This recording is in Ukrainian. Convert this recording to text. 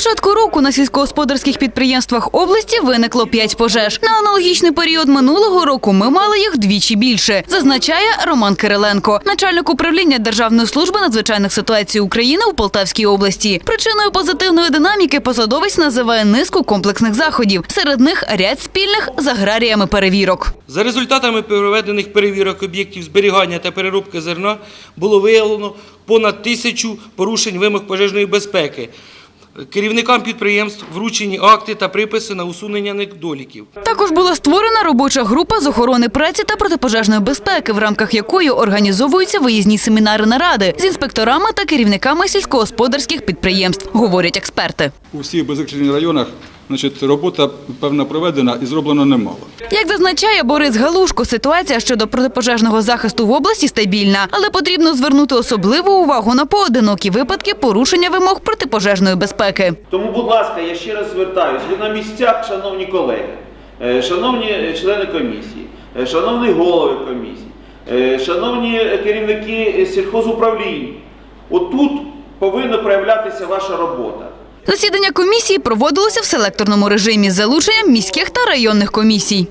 початку року на сільськогосподарських підприємствах області виникло 5 пожеж. На аналогічний період минулого року ми мали їх вдвічі більше, зазначає Роман Кириленко, начальник управління Державної служби надзвичайних ситуацій України у Полтавській області. Причиною позитивної динаміки посадовець називає низку комплексних заходів. Серед них ряд спільних з аграріями перевірок. За результатами проведених перевірок об'єктів зберігання та переробки зерна було виявлено понад тисячу порушень вимог пожежної безпеки. Керівникам підприємств вручені акти та приписи на усунення недоліків. Також була створена робоча група з охорони праці та протипожежної безпеки, в рамках якої організовуються виїзні семінари наради з інспекторами та керівниками сільськогосподарських підприємств, говорять експерти. У всіх беззахищених районах значить, робота певна проведена і зроблено немало. Як зазначає Борис Галушко, ситуація щодо протипожежного захисту в області стабільна, але потрібно звернути особливу увагу на поодинокі випадки порушення вимог протипожежної безпеки. Тому, будь ласка, я ще раз звертаюсь. Ви на місцях, шановні колеги, е, шановні члени комісії, е, шановні голови комісії, е, шановні керівники сільхозуправлінь. Отут повинна проявлятися ваша робота. Засідання комісії проводилося в селекторному режимі з залученням міських та районних комісій.